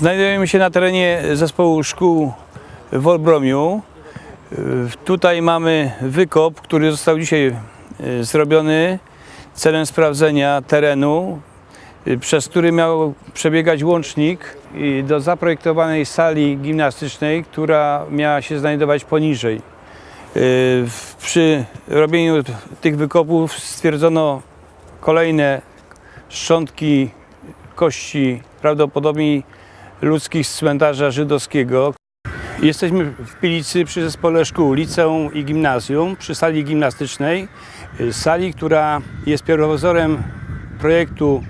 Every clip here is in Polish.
Znajdujemy się na terenie zespołu szkół w Olbromiu. Y, Tutaj mamy wykop, który został dzisiaj y, zrobiony celem sprawdzenia terenu, y, przez który miał przebiegać łącznik do zaprojektowanej sali gimnastycznej, która miała się znajdować poniżej. Przy robieniu tych wykopów stwierdzono kolejne szczątki kości prawdopodobnie ludzkich z cmentarza żydowskiego. Jesteśmy w Pilicy przy zespole szkół, liceum i gimnazjum, przy sali gimnastycznej, sali, która jest pierwowzorem projektu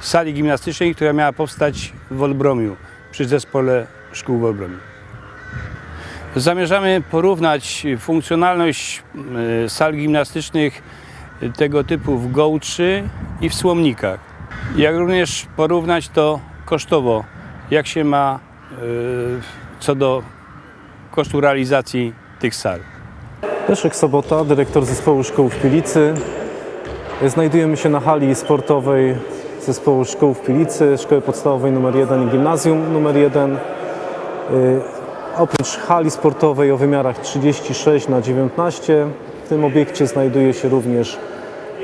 sali gimnastycznej, która miała powstać w Olbromiu, przy zespole szkół w Olbromiu. Zamierzamy porównać funkcjonalność y, sal gimnastycznych y, tego typu w Gołczy i w Słomnikach. Jak również porównać to kosztowo, jak się ma y, co do kosztu realizacji tych sal. Leszek Sobota, dyrektor zespołu szkół w Pilicy. Znajdujemy się na hali sportowej zespołu szkół w Pilicy, szkoły podstawowej nr 1 i gimnazjum nr 1. Y, Oprócz hali sportowej o wymiarach 36 na 19 w tym obiekcie znajduje się również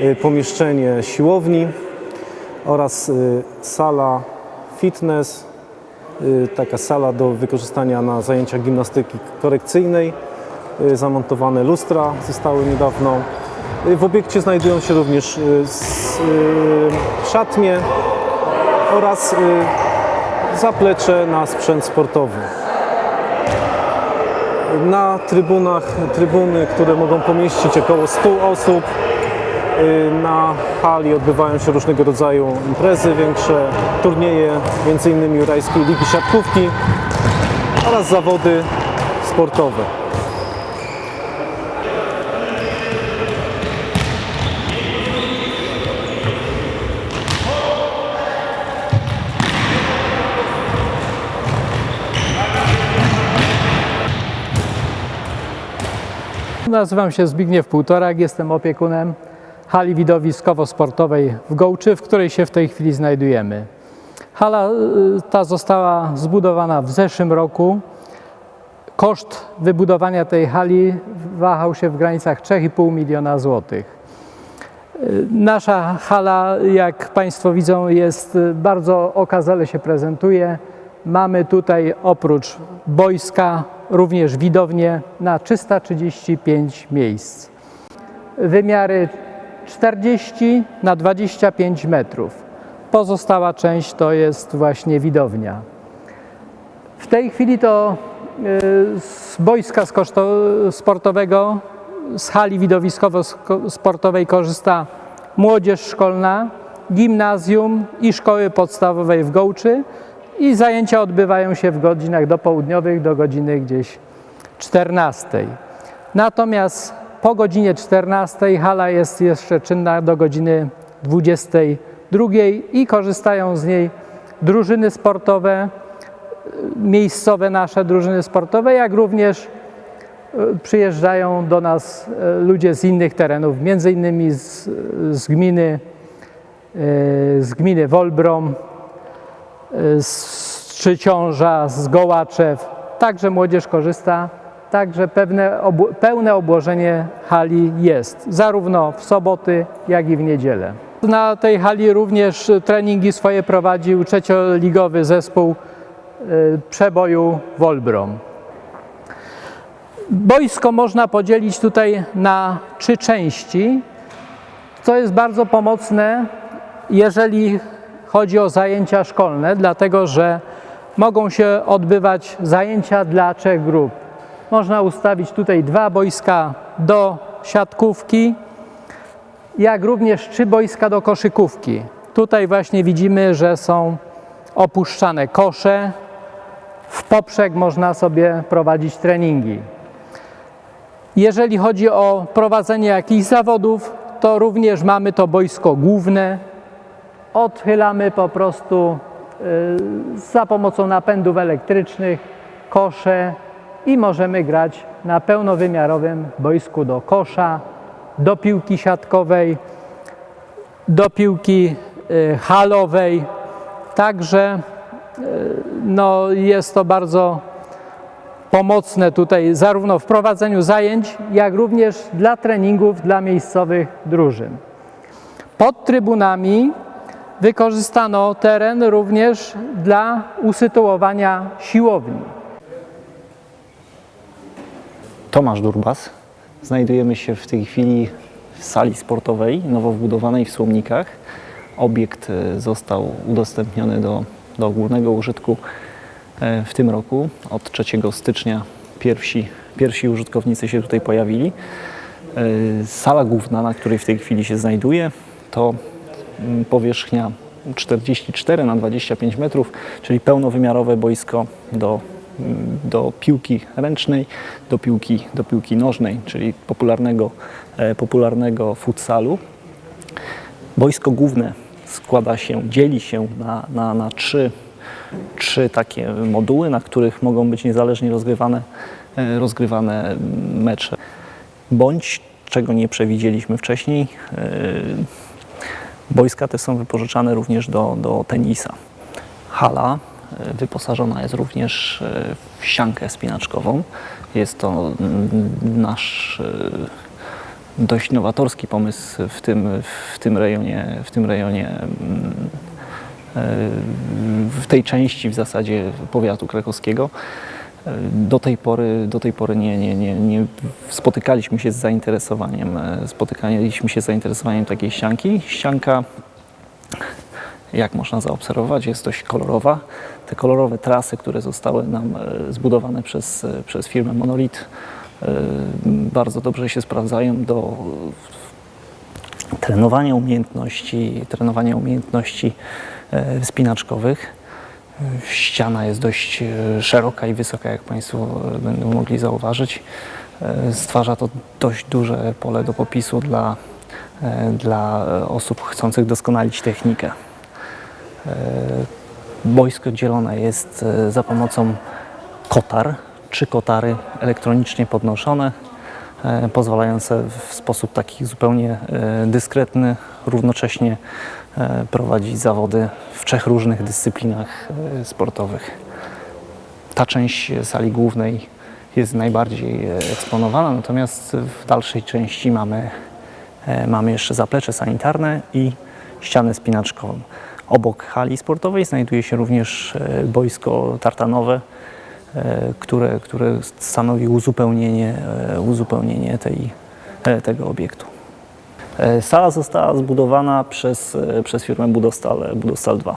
y, pomieszczenie siłowni oraz sala fitness, taka sala do wykorzystania na zajęciach gimnastyki korekcyjnej. Y, Zamontowane lustra zostały niedawno. Y, W obiekcie znajdują się również y, y, szatnie oraz y, zaplecze na sprzęt sportowy. Na trybunach, trybuny, które mogą pomieścić około 100 osób. Y, Na hali odbywają się różnego rodzaju imprezy większe, turnieje, m.in. Jurajskiej Ligi Siatkówki oraz zawody sportowe. Nazywam się Zbigniew Półtorak, jestem opiekunem hali widowiskowo-sportowej w Gołczy, w której się w tej chwili znajdujemy. Hala y, ta została zbudowana w zeszłym roku. Koszt wybudowania tej hali wahał się w granicach 3,5 miliona złotych. Y, Nasza hala, jak Państwo widzą, jest y, bardzo okazale się prezentuje. Mamy tutaj oprócz boiska również widownię na 335 miejsc. Wymiary 40 na 25 metrów. Pozostała część to jest właśnie widownia. W tej chwili to y, z boiska sportowego, z hali widowiskowo-sportowej korzysta młodzież szkolna, gimnazjum i szkoły podstawowej w Gołczy i zajęcia odbywają się w godzinach dopołudniowych do godziny gdzieś 14. Natomiast po godzinie 14 hala jest jeszcze czynna do godziny 22 i korzystają z niej drużyny sportowe, miejscowe nasze drużyny sportowe, jak również e, przyjeżdżają do nas e, ludzie z innych terenów, między innymi z, z gminy, e, z gminy Wolbrom, e, z Trzyciąża, z Gołaczew. Także młodzież korzysta, także pewne obło- pełne obłożenie hali jest, zarówno w soboty, jak i w niedzielę. Na tej hali również treningi swoje prowadził trzecioligowy zespół e, przeboju Wolbrom. Boisko można podzielić tutaj na trzy części, co jest bardzo pomocne, jeżeli chodzi o zajęcia szkolne, dlatego że mogą się odbywać zajęcia dla trzech grup. Można ustawić tutaj dwa boiska do siatkówki, jak również trzy boiska do koszykówki. Tutaj właśnie widzimy, że są opuszczane kosze. W poprzek można sobie prowadzić treningi. Jeżeli chodzi o prowadzenie jakichś zawodów, to również mamy to boisko główne. Odchylamy po prostu y, za pomocą napędów elektrycznych kosze i możemy grać na pełnowymiarowym boisku do kosza, do piłki siatkowej, do piłki y, halowej. Także y, no, jest to bardzo pomocne tutaj zarówno w prowadzeniu zajęć, jak również dla treningów dla miejscowych drużyn. Pod trybunami wykorzystano teren również dla usytuowania siłowni. Tomasz Durbas. Znajdujemy się w tej chwili w sali sportowej nowo wbudowanej w Słomnikach. Obiekt e, został udostępniony do, do ogólnego użytku e, w tym roku. Od 3 stycznia pierwsi, pierwsi użytkownicy się tutaj pojawili. E, Sala główna, na której w tej chwili się znajduje, to mm, powierzchnia 44 na 25 metrów, czyli pełnowymiarowe boisko do, do piłki ręcznej, do piłki, do piłki nożnej, czyli popularnego, e, popularnego futsalu. Boisko główne składa się, dzieli się na, na, na trzy, trzy takie moduły, na których mogą być niezależnie rozgrywane, e, rozgrywane mecze. Bądź, czego nie przewidzieliśmy wcześniej, e, boiska te są wypożyczane również do, do tenisa. Hala e, wyposażona jest również e, w siankę spinaczkową. Jest to mm, nasz e, dość nowatorski pomysł w tym, w tym rejonie, w tym rejonie mm, e, w tej części w zasadzie powiatu krakowskiego. E, Do tej pory, do tej pory nie, nie, nie, nie spotykaliśmy się z zainteresowaniem, e, spotykaliśmy się z zainteresowaniem takiej ścianki. Ścianka, jak można zaobserwować, jest dość kolorowa. Te kolorowe trasy, które zostały nam e, zbudowane przez, e, przez firmę Monolith, e, bardzo dobrze się sprawdzają do trenowania umiejętności, trenowania umiejętności wspinaczkowych. Ściana jest dość szeroka i wysoka, jak Państwo będą mogli zauważyć. Stwarza to dość duże pole do popisu dla, dla osób chcących doskonalić technikę. Boisko dzielone jest e, za pomocą kotar, trzy kotary elektronicznie podnoszone, e, pozwalające w sposób taki zupełnie e, dyskretny równocześnie prowadzić zawody w trzech różnych dyscyplinach sportowych. Ta część sali głównej jest najbardziej eksponowana, natomiast w dalszej części mamy, mamy jeszcze zaplecze sanitarne i ścianę spinaczkową. Obok hali sportowej znajduje się również e, boisko tartanowe, e, które, które stanowi uzupełnienie, e, uzupełnienie tej, tego obiektu. Sala została zbudowana przez, przez firmę Budostal, Budostal 2.